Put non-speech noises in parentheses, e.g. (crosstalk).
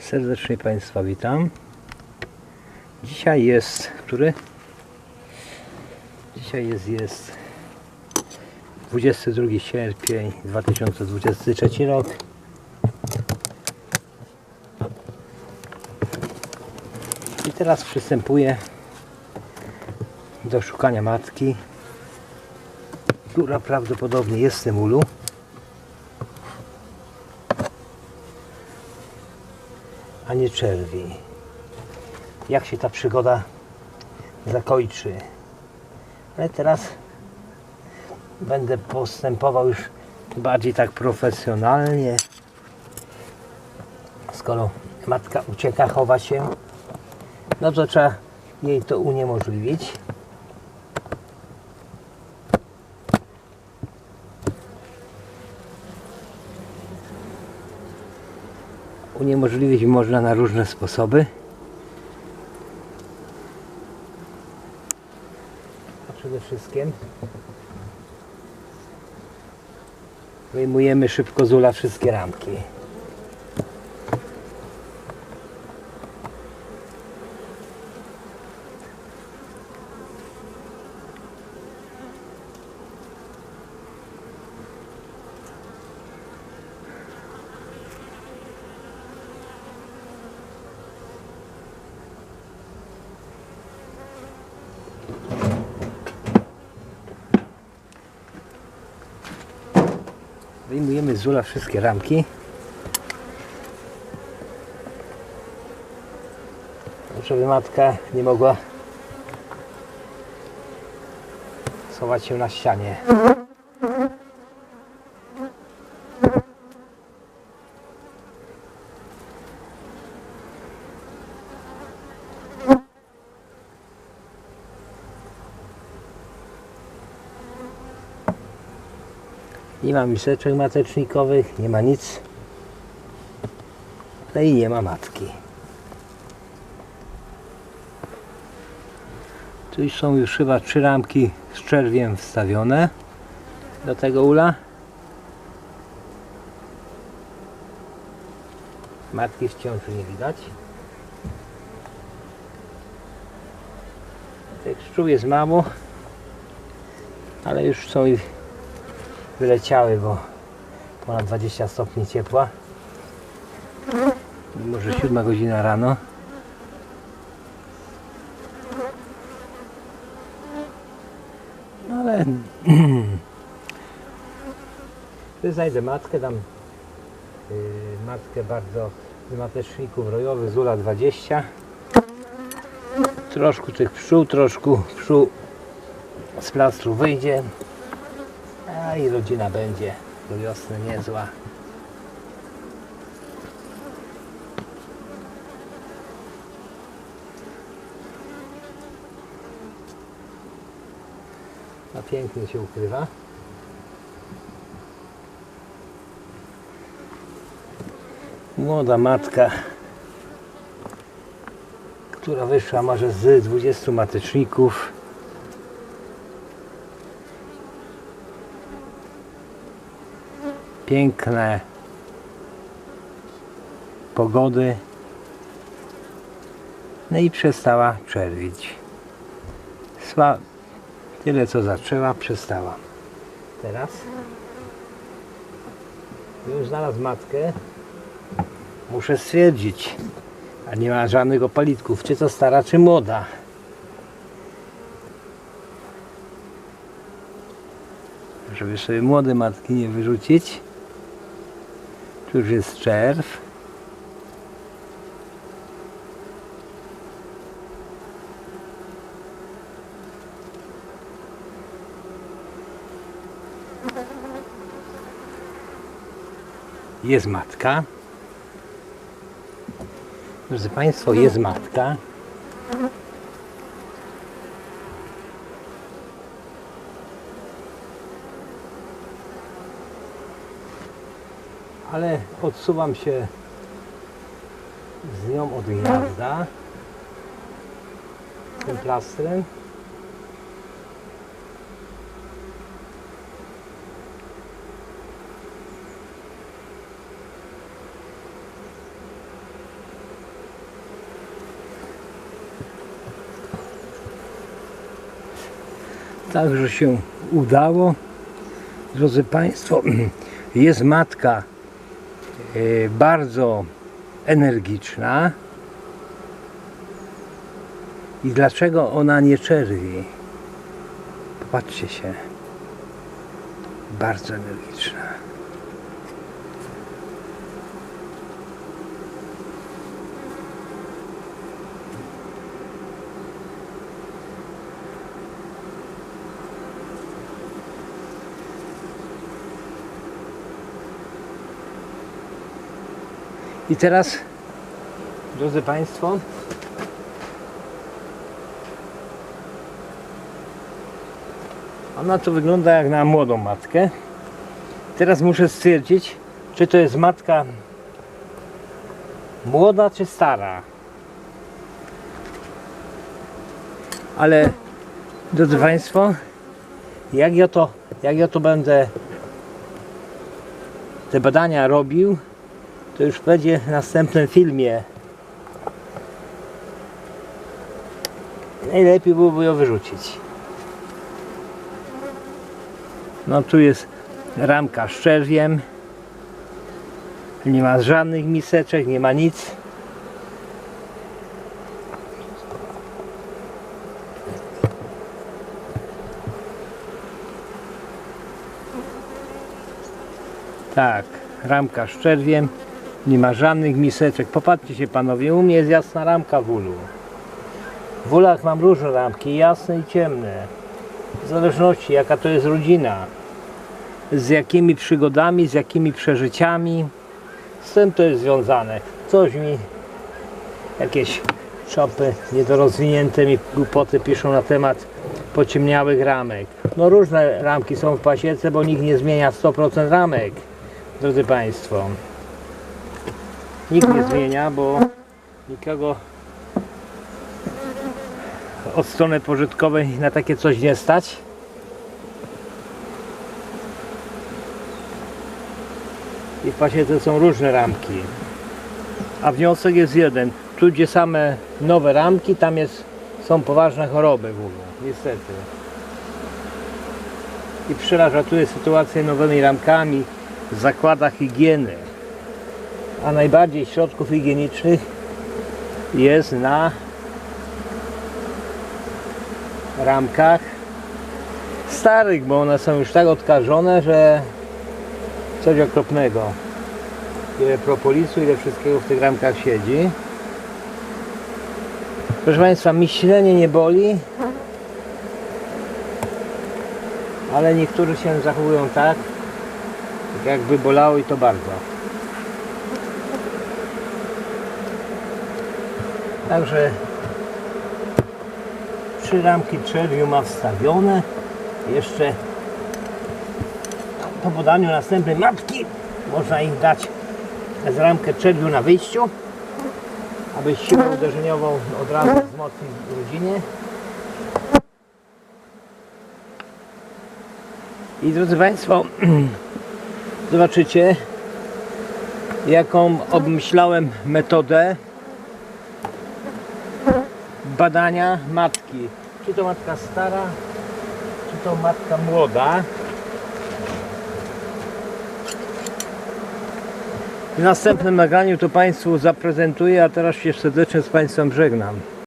Serdecznie Państwa witam. Dzisiaj jest, który? Dzisiaj jest, jest 22 sierpień 2023 rok. I teraz przystępuję do szukania matki, która prawdopodobnie jest w tym ulu. A nie czerwi. Jak się ta przygoda zakończy. Ale teraz będę postępował już bardziej tak profesjonalnie. Skoro matka ucieka, chowa się, no to trzeba jej to uniemożliwić. Uniemożliwić można na różne sposoby. A przede wszystkim wyjmujemy szybko z ula wszystkie ramki. Wyjmujemy z ula wszystkie ramki. Żeby matka nie mogła schować się na ścianie. Nie ma miseczek matecznikowych, nie ma nic. No i nie ma matki. Tu są już chyba trzy ramki z czerwiem wstawione do tego ula. Matki wciąż nie widać. Tych pszczół jest mało, ale już są i wyleciały, bo ponad 20 stopni ciepła. Może 7 godzina rano. No ale (clears throat) znajdę matkę, dam yy, matkę bardzo z mateczników rojowych z Ula 20. Troszkę tych pszczół, troszkę pszczół z plastru wyjdzie. A i rodzina będzie do wiosny niezła. A pięknie się ukrywa. Młoda matka, która wyszła może z 20 mateczników. Piękne pogody. No i przestała czerwić. Sła... Tyle co zaczęła, przestała. Teraz już znalazł matkę. Muszę stwierdzić, a nie ma żadnych opalitków, czy to stara, czy młoda. Żeby sobie młode matki nie wyrzucić. Tu już jest czerw. Jest matka. Drodzy Państwo, jest matka. ale odsuwam się z nią od gniazda tym plastrem Także się udało. Drodzy Państwo, (clears throat) jest matka bardzo energiczna. I dlaczego ona nie czerwi? Popatrzcie się. Bardzo energiczna. I teraz, drodzy Państwo, ona to wygląda jak na młodą matkę. Teraz muszę stwierdzić, czy to jest matka młoda czy stara. Ale, drodzy Państwo, jak ja to, jak ja to będę te badania robił, to już będzie w następnym filmie. Najlepiej byłoby ją wyrzucić. No tu jest ramka z czerwiem. Nie ma żadnych miseczek, nie ma nic. Tak, ramka z czerwiem. Nie ma żadnych miseczek. Popatrzcie się panowie, u mnie jest jasna ramka w ulu. W ulach mam różne ramki, jasne i ciemne. W zależności jaka to jest rodzina. Z jakimi przygodami, z jakimi przeżyciami. Z tym to jest związane. Coś mi, jakieś czopy niedorozwinięte mi głupoty piszą na temat pociemniałych ramek. No różne ramki są w pasiece, bo nikt nie zmienia 100% ramek. Drodzy Państwo. Nikt nie zmienia, bo nikogo od strony pożytkowej na takie coś nie stać. I w pasiece są różne ramki. A wniosek jest jeden. Tu gdzie same nowe ramki, tam jest, są poważne choroby w ogóle. Niestety. I przeraża tu jest sytuacja nowymi ramkami w zakładach higieny a najbardziej środków higienicznych jest na ramkach starych, bo one są już tak odkażone, że coś okropnego. Ile propolisu, ile wszystkiego w tych ramkach siedzi. Proszę Państwa, myślenie nie boli, ale niektórzy się zachowują tak, jakby bolało i to bardzo. Także trzy ramki czerwiu ma wstawione. Jeszcze po podaniu następnej matki można ich dać z ramkę czerwiu na wyjściu, aby siłę uderzeniową od razu wzmocnić rodzinie. I drodzy Państwo, (clears throat) zobaczycie jaką obmyślałem metodę badania matki. Czy to matka stara, czy to matka młoda. W następnym nagraniu to Państwu zaprezentuję, a teraz się serdecznie z Państwem żegnam.